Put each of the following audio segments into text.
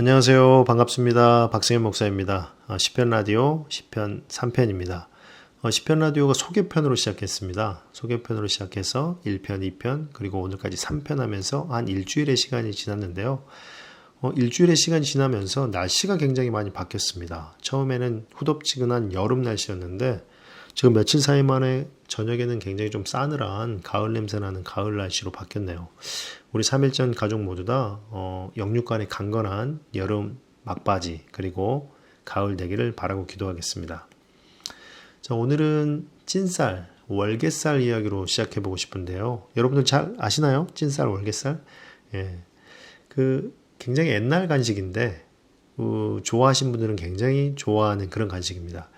안녕하세요. 반갑습니다. 박승현 목사입니다. 어, 시편 라디오 시편 3편입니다. 어, 시편 라디오가 소개편으로 시작했습니다. 소개편으로 시작해서 1편, 2편, 그리고 오늘까지 3편 하면서 한 일주일의 시간이 지났는데요. 어, 일주일의 시간이 지나면서 날씨가 굉장히 많이 바뀌었습니다. 처음에는 후덥지근한 여름 날씨였는데 지금 며칠 사이 만에 저녁에는 굉장히 좀 싸늘한 가을 냄새 나는 가을 날씨로 바뀌었네요. 우리 3일 전 가족 모두 다 어, 영육간의 강건한 여름 막바지 그리고 가을 되기를 바라고 기도하겠습니다. 자, 오늘은 찐쌀, 월계쌀 이야기로 시작해 보고 싶은데요. 여러분들 잘 아시나요? 찐쌀, 월계쌀? 예. 그 굉장히 옛날 간식인데 어, 좋아하신 분들은 굉장히 좋아하는 그런 간식입니다.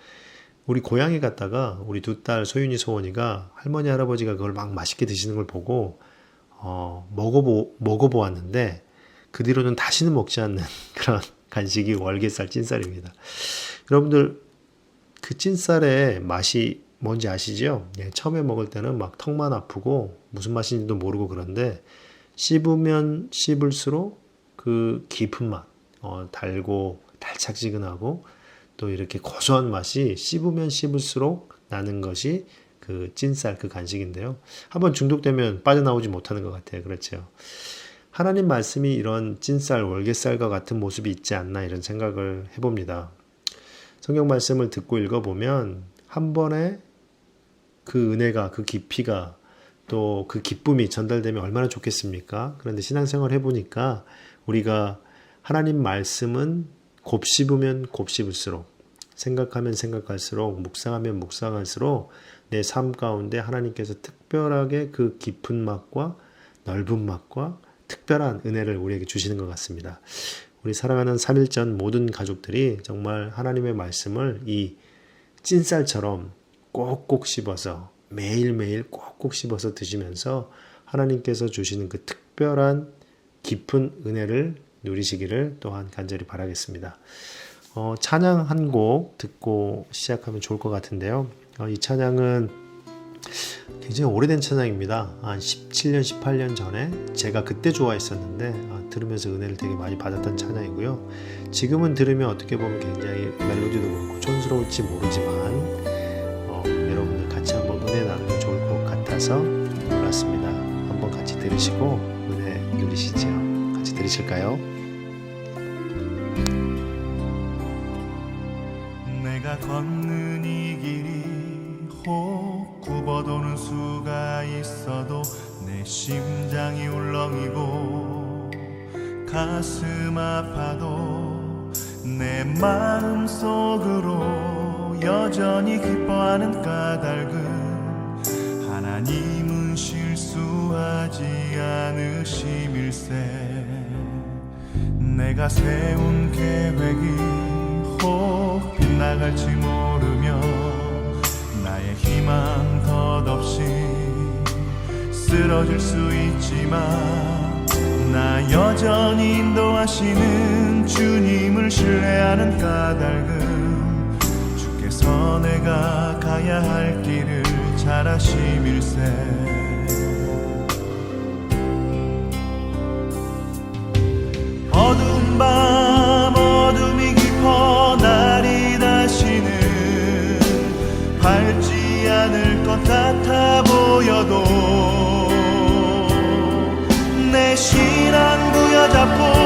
우리 고향에 갔다가 우리 두 딸 소윤이 소원이가 할머니 할아버지가 그걸 막 맛있게 드시는 걸 보고 어, 먹어보 먹어보았는데 그 뒤로는 다시는 먹지 않는 그런 간식이 월계쌀 찐쌀입니다. 여러분들 그 찐쌀의 맛이 뭔지 아시죠? 예, 처음에 먹을 때는 막 턱만 아프고 무슨 맛인지도 모르고 그런데 씹으면 씹을수록 그 깊은 맛, 어, 달고 달짝지근하고 또 이렇게 고소한 맛이 씹으면 씹을수록 나는 것이 그 찐쌀 그 간식인데요. 한번 중독되면 빠져나오지 못하는 것 같아요. 그렇죠. 하나님 말씀이 이런 찐쌀, 월계쌀과 같은 모습이 있지 않나 이런 생각을 해봅니다. 성경 말씀을 듣고 읽어보면 한 번에 그 은혜가, 그 깊이가 또 그 기쁨이 전달되면 얼마나 좋겠습니까? 그런데 신앙생활 해보니까 우리가 하나님 말씀은 곱씹으면 곱씹을수록 생각하면 생각할수록 묵상하면 묵상할수록 내 삶 가운데 하나님께서 특별하게 그 깊은 맛과 넓은 맛과 특별한 은혜를 우리에게 주시는 것 같습니다. 우리 사랑하는 3일전 모든 가족들이 정말 하나님의 말씀을 이 찐쌀처럼 꼭꼭 씹어서 매일매일 꼭꼭 씹어서 드시면서 하나님께서 주시는 그 특별한 깊은 은혜를 누리시기를 또한 간절히 바라겠습니다. 어, 찬양 한 곡 듣고 시작하면 좋을 것 같은데요. 어, 이 찬양은 굉장히 오래된 찬양입니다. 한 17년, 18년 전에 제가 그때 좋아했었는데 아, 들으면서 은혜를 되게 많이 받았던 찬양이고요. 지금은 들으면 어떻게 보면 굉장히 멜로디도 그렇고 촌스러울지 모르지만 어, 여러분들 같이 한번 은혜 나누면 좋을 것 같아서 골랐습니다. 한번 같이 들으시고 은혜 누리시죠. 같이 들으실까요? 내가 걷는 혹 굽어도는 수가 있어도 내 심장이 울렁이고 가슴 아파도 내 마음 속으로 여전히 기뻐하는 까닭은 하나님은 실수하지 않으심일세. 내가 세운 계획이 혹 빗나갈지 모르 희망 덧없이 쓰러질 수 있지만 나 여전히 인도하시는 주님을 신뢰하는 까닭은 주께서 내가 가야 할 길을 잘 아심일세 보여도 내 신앙 부여잡고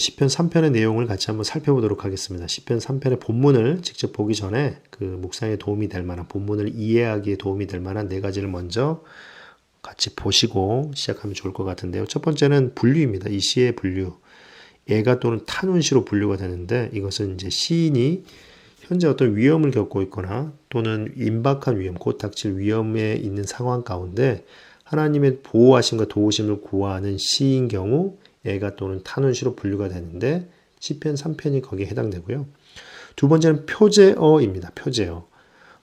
시편 3편의 내용을 같이 한번 살펴보도록 하겠습니다. 시편 3편의 본문을 직접 보기 전에 그 묵상에 도움이 될 만한 본문을 이해하기에 도움이 될 만한 네 가지를 먼저 같이 보시고 시작하면 좋을 것 같은데요. 첫 번째는 분류입니다. 이 시의 분류. 애가 또는 탄운시로 분류가 되는데 이것은 이제 시인이 현재 어떤 위험을 겪고 있거나 또는 임박한 위험, 곧 닥칠 위험에 있는 상황 가운데 하나님의 보호하심과 도우심을 구하는 시인 경우 애가 또는 탄운시로 분류가 되는데 시편 3편이 거기에 해당되고요. 두 번째는 표제어입니다. 표제어.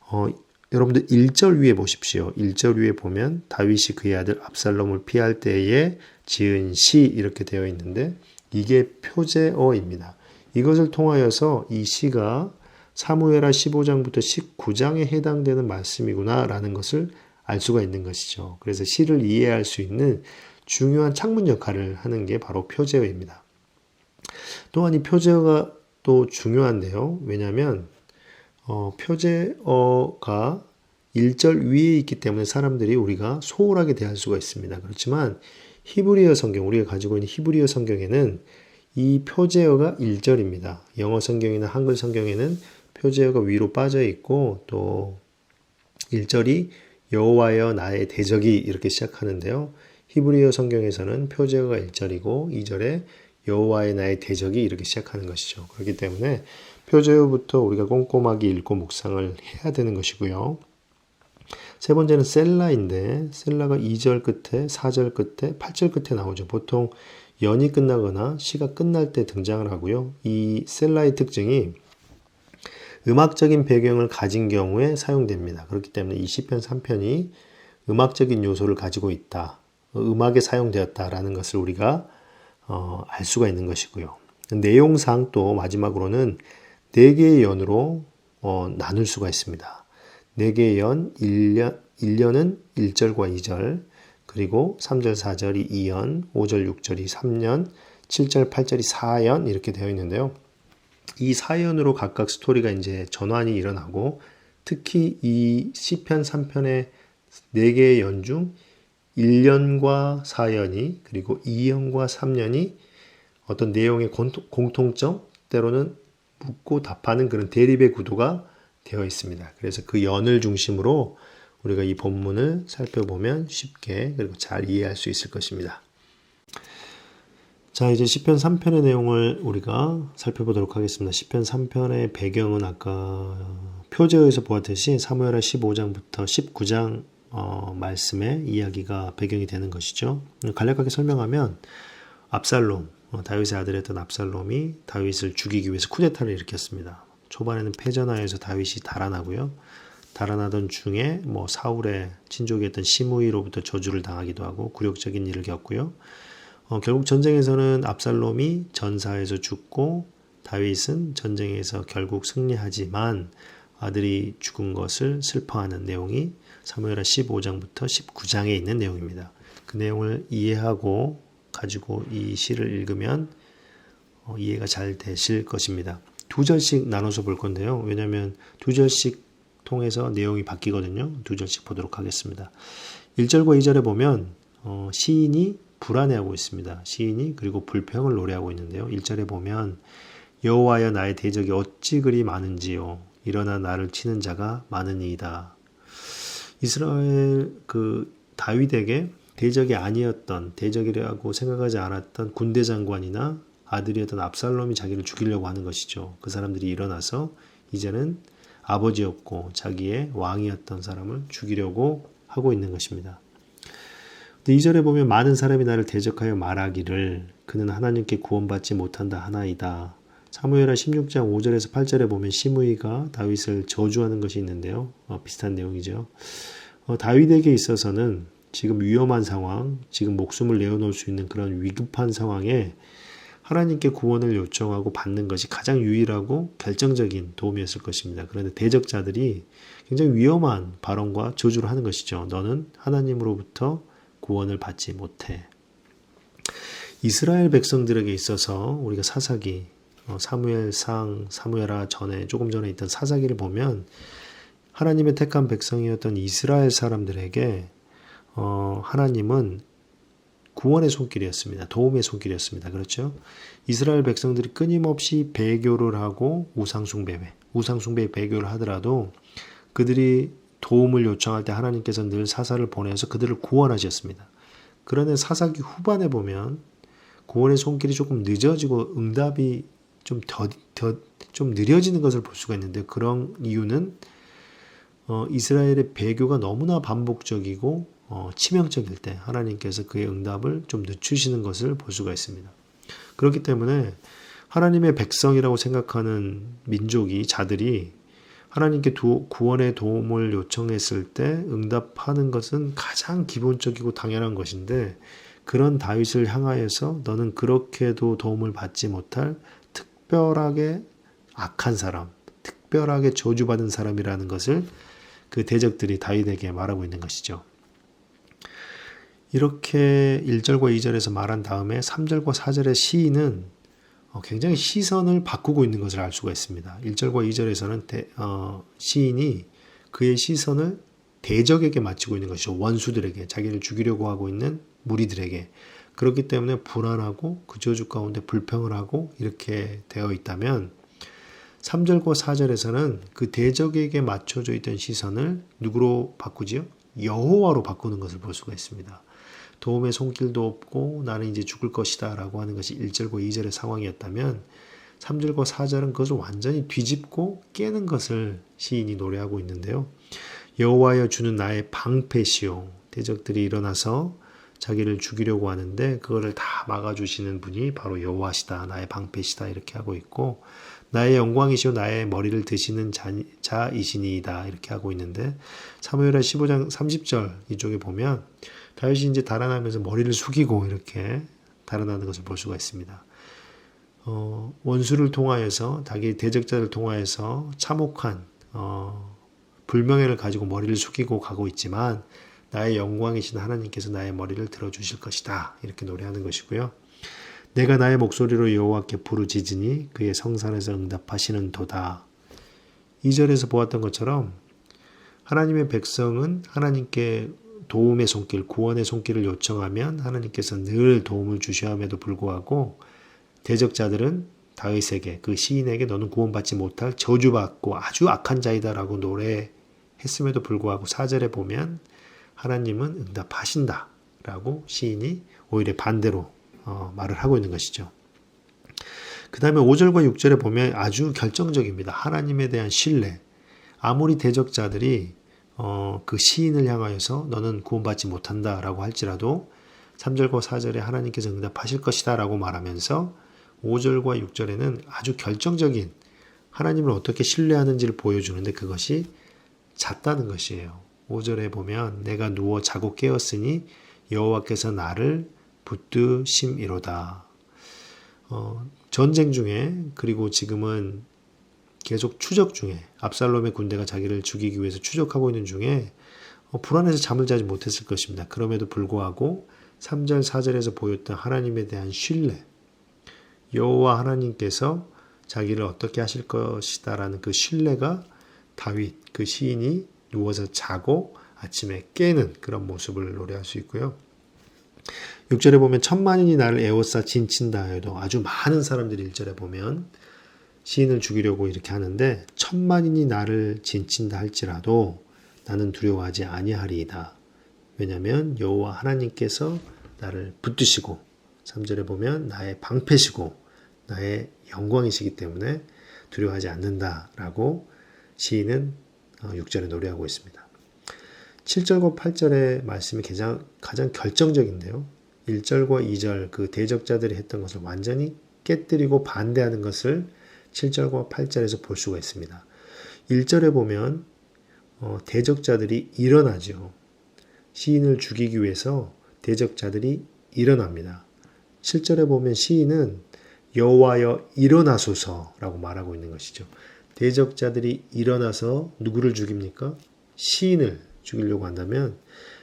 어, 여러분들 1절 위에 보십시오. 1절 위에 보면 다윗이 그의 아들 압살롬을 피할 때에 지은 시 이렇게 되어 있는데 이게 표제어입니다. 이것을 통하여서 이 시가 사무엘하 15장부터 19장에 해당되는 말씀이구나라는 것을 알 수가 있는 것이죠. 그래서 시를 이해할 수 있는 중요한 창문 역할을 하는 게 바로 표제어입니다. 또한 이 표제어가 또 중요한데요. 왜냐하면 어, 표제어가 1절 위에 있기 때문에 사람들이 우리가 소홀하게 대할 수가 있습니다. 그렇지만 히브리어 성경, 우리가 가지고 있는 히브리어 성경에는 이 표제어가 1절입니다. 영어 성경이나 한글 성경에는 표제어가 위로 빠져 있고 또 1절이 여호와여 나의 대적이 이렇게 시작하는데요. 히브리어 성경에서는 표제어가 1절이고 2절에 여호와의 나의 대적이 이렇게 시작하는 것이죠. 그렇기 때문에 표제어부터 우리가 꼼꼼하게 읽고 묵상을 해야 되는 것이고요. 세 번째는 셀라인데 셀라가 2절 끝에 4절 끝에 8절 끝에 나오죠. 보통 연이 끝나거나 시가 끝날 때 등장을 하고요. 이 셀라의 특징이 음악적인 배경을 가진 경우에 사용됩니다. 그렇기 때문에 이 시편 3편이 음악적인 요소를 가지고 있다. 음악에 사용되었다라는 것을 우리가 어, 알 수가 있는 것이고요. 내용상 또 마지막으로는 네 개의 연으로 어, 나눌 수가 있습니다. 네 개의 연, 1년, 1년은 1절과 2절, 그리고 3절, 4절이 2연, 5절, 6절이 3년, 7절, 8절이 4연 이렇게 되어 있는데요. 이 4연으로 각각 스토리가 이제 전환이 일어나고 특히 이 시편 3편의 4개의 연 중 1년과 4년이 그리고 2년과 3년이 어떤 내용의 공통점 때로는 묻고 답하는 그런 대립의 구도가 되어 있습니다. 그래서 그 연을 중심으로 우리가 이 본문을 살펴보면 쉽게 그리고 잘 이해할 수 있을 것입니다. 자, 이제 시편 3편의 내용을 우리가 살펴보도록 하겠습니다. 시편 3편의 배경은 아까 표제에서 보았듯이 사무엘하 15장부터 19장 어, 말씀의 이야기가 배경이 되는 것이죠. 간략하게 설명하면 압살롬, 어, 다윗의 아들이었던 압살롬이 다윗을 죽이기 위해서 쿠데타를 일으켰습니다. 초반에는 패전하여서 다윗이 달아나고요. 달아나던 중에 뭐 사울의 친족이었던 시므이로부터 저주를 당하기도 하고 굴욕적인 일을 겪고요. 어, 결국 전쟁에서는 압살롬이 전사에서 죽고 다윗은 전쟁에서 결국 승리하지만 아들이 죽은 것을 슬퍼하는 내용이 사무엘하 15장부터 19장에 있는 내용입니다. 그 내용을 이해하고 가지고 이 시를 읽으면 어, 이해가 잘 되실 것입니다. 두 절씩 나눠서 볼 건데요. 왜냐하면 두 절씩 통해서 내용이 바뀌거든요. 두 절씩 보도록 하겠습니다. 1절과 2절에 보면 어, 시인이 불안해하고 있습니다. 시인이 그리고 불평을 노래하고 있는데요. 1절에 보면 여호와여 나의 대적이 어찌 그리 많은지요. 일어나 나를 치는 자가 많으니이다. 이스라엘 그 다윗에게 대적이 아니었던 대적이라고 생각하지 않았던 군대 장관이나 아들이었던 압살롬이 자기를 죽이려고 하는 것이죠. 그 사람들이 일어나서 이제는 아버지였고 자기의 왕이었던 사람을 죽이려고 하고 있는 것입니다. 2절에 보면 많은 사람이 나를 대적하여 말하기를 그는 하나님께 구원받지 못한다 하나이다. 사무엘하 16장 5절에서 8절에 보면 시므이가 다윗을 저주하는 것이 있는데요. 어, 비슷한 내용이죠. 어, 다윗에게 있어서는 지금 위험한 상황, 지금 목숨을 내어놓을 수 있는 그런 위급한 상황에 하나님께 구원을 요청하고 받는 것이 가장 유일하고 결정적인 도움이었을 것입니다. 그런데 대적자들이 굉장히 위험한 발언과 저주를 하는 것이죠. 너는 하나님으로부터 구원을 받지 못해. 이스라엘 백성들에게 있어서 우리가 사사기, 어, 사무엘상, 사무엘하 전에 조금 전에 있던 사사기를 보면 하나님의 택한 백성이었던 이스라엘 사람들에게 어, 하나님은 구원의 손길이었습니다. 도움의 손길이었습니다. 그렇죠? 이스라엘 백성들이 끊임없이 배교를 하고 우상숭배, 우상숭배 배교를 하더라도 그들이 도움을 요청할 때 하나님께서 늘 사사를 보내서 그들을 구원하셨습니다. 그런데 사사기 후반에 보면 구원의 손길이 조금 늦어지고 응답이 좀 더, 더, 좀 느려지는 것을 볼 수가 있는데 그런 이유는 어, 이스라엘의 배교가 너무나 반복적이고 어, 치명적일 때 하나님께서 그의 응답을 좀 늦추시는 것을 볼 수가 있습니다. 그렇기 때문에 하나님의 백성이라고 생각하는 민족이 자들이 하나님께 도, 구원의 도움을 요청했을 때 응답하는 것은 가장 기본적이고 당연한 것인데 그런 다윗을 향하여서 너는 그렇게도 도움을 받지 못할 특별하게 악한 사람, 특별하게 저주받은 사람이라는 것을 그 대적들이 다윗에게 말하고 있는 것이죠. 이렇게 1절과 2절에서 말한 다음에 3절과 4절의 시인은 어, 굉장히 시선을 바꾸고 있는 것을 알 수가 있습니다. 1절과 2절에서는 대, 어, 시인이 그의 시선을 대적에게 맞추고 있는 것이죠. 원수들에게, 자기를 죽이려고 하고 있는 무리들에게. 그렇기 때문에 불안하고 그 저주 가운데 불평을 하고 이렇게 되어 있다면 3절과 4절에서는 그 대적에게 맞춰져 있던 시선을 누구로 바꾸지요? 여호와로 바꾸는 것을 볼 수가 있습니다. 도움의 손길도 없고 나는 이제 죽을 것이다 라고 하는 것이 1절과 2절의 상황이었다면 3절과 4절은 그것을 완전히 뒤집고 깨는 것을 시인이 노래하고 있는데요. 여호와여 주는 나의 방패시오. 대적들이 일어나서 자기를 죽이려고 하는데 그거를 다 막아주시는 분이 바로 여호와시다. 나의 방패시다. 이렇게 하고 있고 나의 영광이시오 나의 머리를 드시는 자, 자이시니이다. 이렇게 하고 있는데 사무엘하 15장 30절 이쪽에 보면 다윗이 이제 달아나면서 머리를 숙이고 이렇게 달아나는 것을 볼 수가 있습니다. 어, 원수를 통하여서 자기 대적자를 통하여서 참혹한 어, 불명예를 가지고 머리를 숙이고 가고 있지만 나의 영광이신 하나님께서 나의 머리를 들어주실 것이다 이렇게 노래하는 것이고요. 내가 나의 목소리로 여호와께 부르짖으니 그의 성산에서 응답하시는 도다. 2절에서 보았던 것처럼 하나님의 백성은 하나님께 도움의 손길, 구원의 손길을 요청하면 하나님께서 늘 도움을 주셔야 함에도 불구하고 대적자들은 다윗에게 그 시인에게 너는 구원받지 못할 저주받고 아주 악한 자이다라고 노래했음에도 불구하고 사절에 보면 하나님은 응답하신다 라고 시인이 오히려 반대로 어, 말을 하고 있는 것이죠. 그 다음에 5절과 6절에 보면 아주 결정적입니다. 하나님에 대한 신뢰. 아무리 대적자들이 어, 그 시인을 향하여서 너는 구원받지 못한다 라고 할지라도 3절과 4절에 하나님께서 응답하실 것이다 라고 말하면서 5절과 6절에는 아주 결정적인 하나님을 어떻게 신뢰하는지를 보여주는데 그것이 잤다는 것이에요. 5절에 보면 내가 누워 자고 깨었으니 여호와께서 나를 붙드심이로다. 어, 전쟁 중에 그리고 지금은 계속 추적 중에 압살롬의 군대가 자기를 죽이기 위해서 추적하고 있는 중에 어, 불안해서 잠을 자지 못했을 것입니다. 그럼에도 불구하고 3절 4절에서 보였던 하나님에 대한 신뢰 여호와 하나님께서 자기를 어떻게 하실 것이다라는 그 신뢰가 다윗 그 시인이 누워서 자고 아침에 깨는 그런 모습을 노래할 수 있고요. 6절에 보면 천만인이 나를 에워싸 진친다 해도 아주 많은 사람들이 1절에 보면 시인을 죽이려고 이렇게 하는데 천만인이 나를 진친다 할지라도 나는 두려워하지 아니하리이다. 왜냐하면 여호와 하나님께서 나를 붙드시고 3절에 보면 나의 방패시고 나의 영광이시기 때문에 두려워하지 않는다라고 시인은 6절에 어, 노래하고 있습니다. 7절과 8절의 말씀이 가장, 가장 결정적인데요. 1절과 2절 그 대적자들이 했던 것을 완전히 깨뜨리고 반대하는 것을 7절과 8절에서 볼 수가 있습니다. 1절에 보면 어, 대적자들이 일어나죠. 시인을 죽이기 위해서 대적자들이 일어납니다. 7절에 보면 시인은 여호와여 일어나소서라고 말하고 있는 것이죠. 대적자들이 일어나서 누구를 죽입니까? 시인을 죽이려고 한다면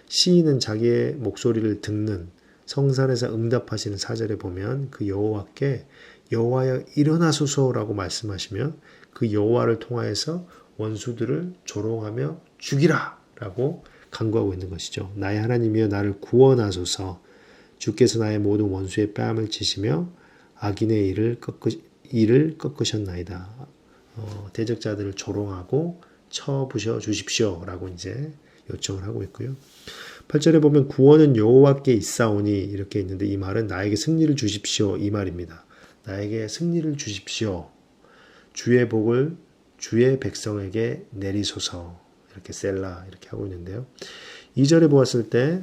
시인은 자기의 목소리를 듣는 성산에서 응답하시는 사절에 보면 그 여호와께 여호와여 일어나소서라고 말씀하시며 그 여호와를 통하여서 원수들을 조롱하며 죽이라라고 간구하고 있는 것이죠. 나의 하나님이여 나를 구원하소서. 주께서 나의 모든 원수의 뺨을 치시며 악인의 일을 꺾으, 일을 꺾으셨나이다. 어, 대적자들을 조롱하고 쳐부셔 주십시오라고 이제 요청을 하고 있고요. 8절에 보면 구원은 여호와께 있사오니 이렇게 있는데 이 말은 나에게 승리를 주십시오 이 말입니다. 나에게 승리를 주십시오. 주의 복을 주의 백성에게 내리소서 이렇게 셀라 이렇게 하고 있는데요. 2절에 보았을 때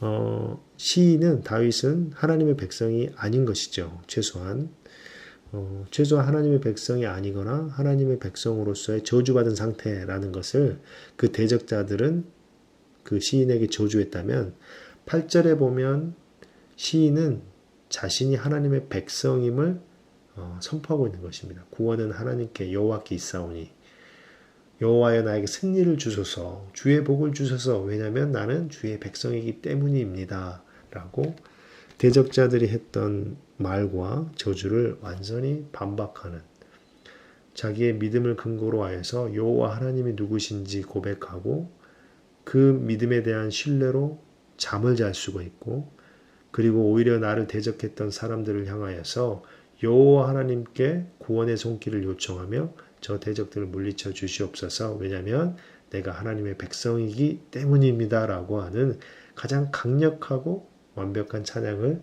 어, 시인은 다윗은 하나님의 백성이 아닌 것이죠. 최소한 어, 최소한 하나님의 백성이 아니거나 하나님의 백성으로서의 저주받은 상태라는 것을 그 대적자들은 그 시인에게 저주했다면 8절에 보면 시인은 자신이 하나님의 백성임을 어, 선포하고 있는 것입니다. 구원은 하나님께 여호와께 있사오니 여호와여 나에게 승리를 주소서 주의 복을 주소서 왜냐하면 나는 주의 백성이기 때문입니다. 라고 대적자들이 했던 말과 저주를 완전히 반박하는 자기의 믿음을 근거로 하여서 여호와 하나님이 누구신지 고백하고 그 믿음에 대한 신뢰로 잠을 잘 수가 있고 그리고 오히려 나를 대적했던 사람들을 향하여서 여호와 하나님께 구원의 손길을 요청하며 저 대적들을 물리쳐 주시옵소서. 왜냐하면 내가 하나님의 백성이기 때문입니다라고 하는 가장 강력하고 완벽한 찬양을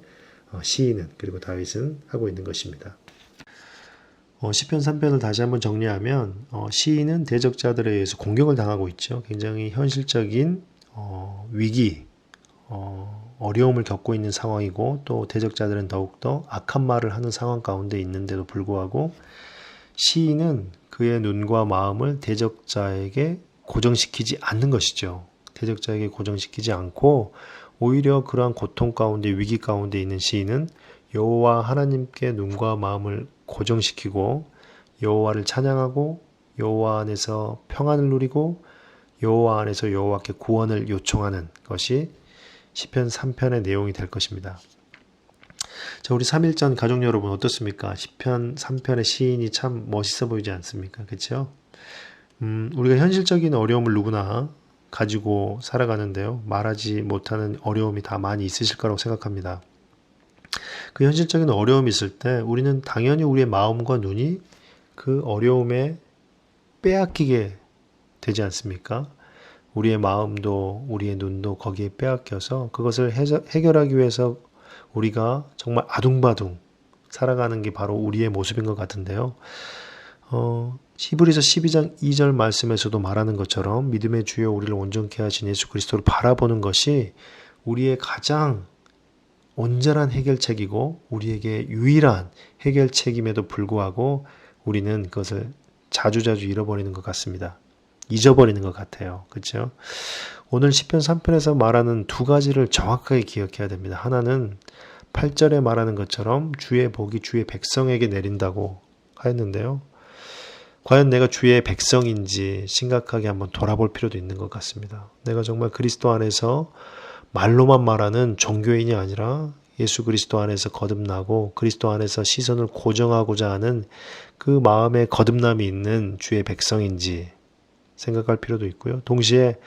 어, 시인은 그리고 다윗은 하고 있는 것입니다. 어, 시편 3편을 다시 한번 정리하면 어, 시인은 대적자들에 의해서 공격을 당하고 있죠. 굉장히 현실적인 어, 위기, 어, 어려움을 겪고 있는 상황이고 또 대적자들은 더욱더 악한 말을 하는 상황 가운데 있는데도 불구하고 시인은 그의 눈과 마음을 대적자에게 고정시키지 않는 것이죠. 대적자에게 고정시키지 않고 오히려 그러한 고통 가운데 위기 가운데 있는 시인은 여호와 하나님께 눈과 마음을 고정시키고 여호와를 찬양하고 여호와 안에서 평안을 누리고 여호와 안에서 여호와께 구원을 요청하는 것이 시편 3편의 내용이 될 것입니다. 자, 우리 3일 전 가족 여러분 어떻습니까? 시편 3편의 시인이 참 멋있어 보이지 않습니까? 그렇죠? 음, 우리가 현실적인 어려움을 누구나 가지고 살아가는데요. 말하지 못하는 어려움이 다 많이 있으실 거라고 생각합니다. 그 현실적인 어려움이 있을 때 우리는 당연히 우리의 마음과 눈이 그 어려움에 빼앗기게 되지 않습니까? 우리의 마음도 우리의 눈도 거기에 빼앗겨서 그것을 해결하기 위해서 우리가 정말 아둥바둥 살아가는 게 바로 우리의 모습인 것 같은데요. 어, 히브리서 12장 2절 말씀에서도 말하는 것처럼 믿음의 주여 우리를 온전케 하신 예수 그리스도를 바라보는 것이 우리의 가장 온전한 해결책이고 우리에게 유일한 해결책임에도 불구하고 우리는 그것을 자주자주 잃어버리는 것 같습니다. 잊어버리는 것 같아요. 그렇죠? 오늘 시편 3편에서 말하는 두 가지를 정확하게 기억해야 됩니다. 하나는 8절에 말하는 것처럼 주의 복이 주의 백성에게 내린다고 하였는데요. 과연 내가 주의 백성인지 심각하게 한번 돌아볼 필요도 있는 것 같습니다. 내가 정말 그리스도 안에서 말로만 말하는 종교인이 아니라 예수 그리스도 안에서 거듭나고 그리스도 안에서 시선을 고정하고자 하는 그 마음의 거듭남이 있는 주의 백성인지 생각할 필요도 있고요. 동시에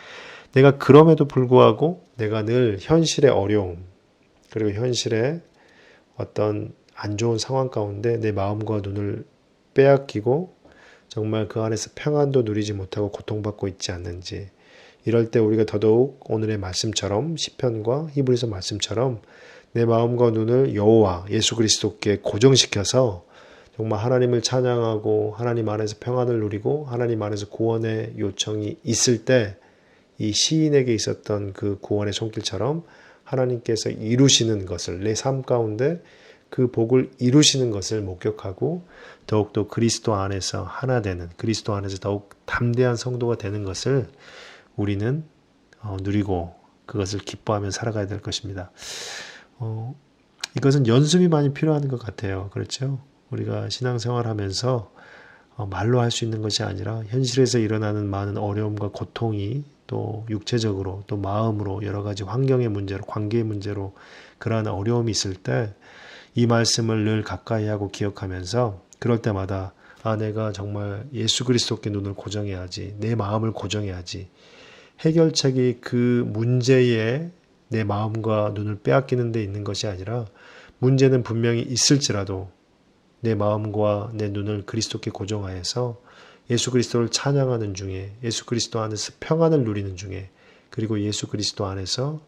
내가 그럼에도 불구하고 내가 늘 현실의 어려움 그리고 현실의 어떤 안 좋은 상황 가운데 내 마음과 눈을 빼앗기고 정말 그 안에서 평안도 누리지 못하고 고통받고 있지 않는지. 이럴 때 우리가 더더욱 오늘의 말씀처럼 시편과 히브리서 말씀처럼 내 마음과 눈을 여호와 예수 그리스도께 고정시켜서 정말 하나님을 찬양하고 하나님 안에서 평안을 누리고 하나님 안에서 구원의 요청이 있을 때 이 시인에게 있었던 그 구원의 손길처럼 하나님께서 이루시는 것을 내 삶 가운데 그 복을 이루시는 것을 목격하고 더욱더 그리스도 안에서 하나 되는 그리스도 안에서 더욱 담대한 성도가 되는 것을 우리는 어, 누리고 그것을 기뻐하며 살아가야 될 것입니다. 어, 이것은 연습이 많이 필요한 것 같아요. 그렇죠? 우리가 신앙생활 하면서 어, 말로 할 수 있는 것이 아니라 현실에서 일어나는 많은 어려움과 고통이 또 육체적으로 또 마음으로 여러 가지 환경의 문제로 관계의 문제로 그러한 어려움이 있을 때 이 말씀을 늘 가까이 하고 기억하면서 그럴 때마다 아 내가 정말 예수 그리스도께 눈을 고정해야지 내 마음을 고정해야지 해결책이 그 문제에 내 마음과 눈을 빼앗기는 데 있는 것이 아니라 문제는 분명히 있을지라도 내 마음과 내 눈을 그리스도께 고정하여서 예수 그리스도를 찬양하는 중에 예수 그리스도 안에서 평안을 누리는 중에 그리고 예수 그리스도 안에서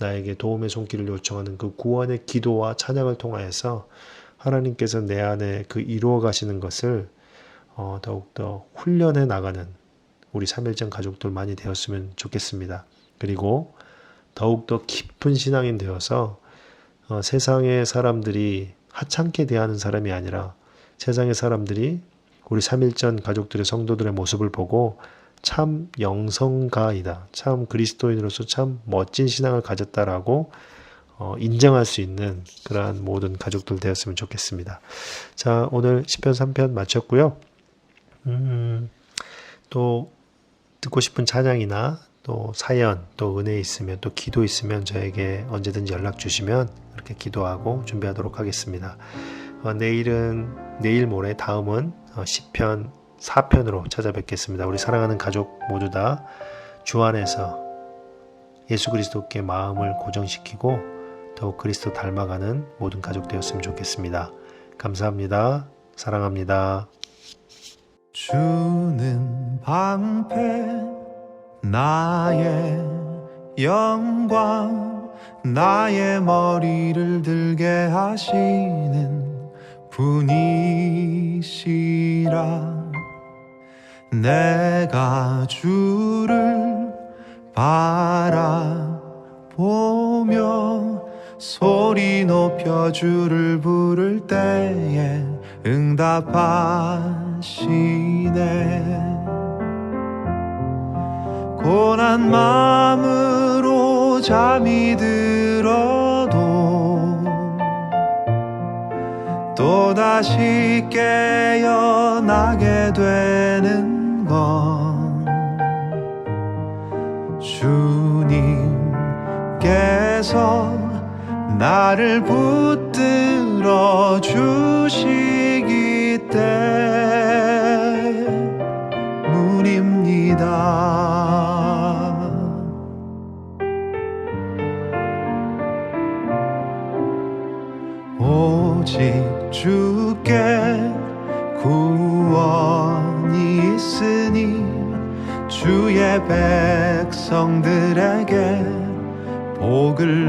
나에게 도움의 손길을 요청하는 그 구원의 기도와 찬양을 통하여서 하나님께서 내 안에 그 이루어 가시는 것을 어, 더욱더 훈련해 나가는 우리 3일전 가족들 많이 되었으면 좋겠습니다. 그리고 더욱더 깊은 신앙인 되어서 어, 세상의 사람들이 하찮게 대하는 사람이 아니라 세상의 사람들이 우리 3일전 가족들의 성도들의 모습을 보고 참 영성가이다. 참 그리스도인으로서 참 멋진 신앙을 가졌다라고 어, 인정할 수 있는 그러한 모든 가족들 되었으면 좋겠습니다. 자, 오늘 10편 3편 마쳤고요. 음, 또 듣고 싶은 찬양이나 또 사연, 또 은혜 있으면 또 기도 있으면 저에게 언제든지 연락 주시면 이렇게 기도하고 준비하도록 하겠습니다. 어, 내일은 내일 모레 다음은 어, 10편 4편으로 찾아뵙겠습니다. 우리 사랑하는 가족 모두 다 주 안에서 예수 그리스도께 마음을 고정시키고 더욱 그리스도 닮아가는 모든 가족 되었으면 좋겠습니다. 감사합니다. 사랑합니다. 주는 방패 나의 영광 나의 머리를 들게 하시는 분이시라 내가 주를 바라보며 소리 높여 주를 부를 때에 응답하시네. 고난 마음으로 잠이 들어도 또다시 깨어나게 되 는건 주님께서 나를 붙들어 주시기 때문입니다. 백성들에게 복을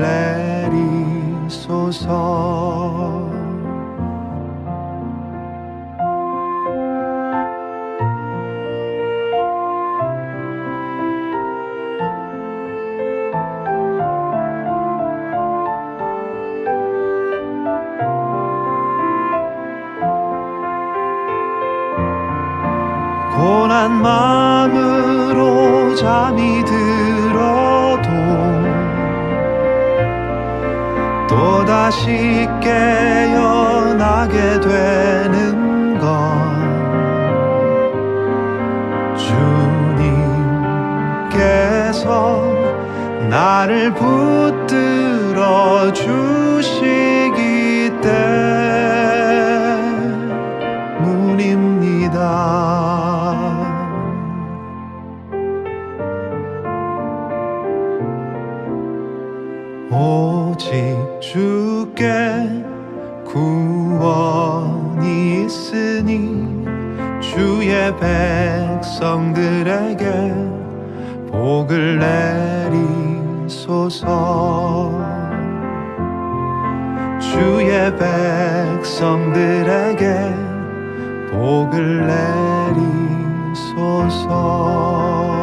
내리소서 다시 깨어나게 되는 건 주님께서 나를 붙들어 주시기 때문입니다. 오직 주께 구원이 있으니 주의 백성들에게 복을 내리소서. 주의 백성들에게 복을 내리소서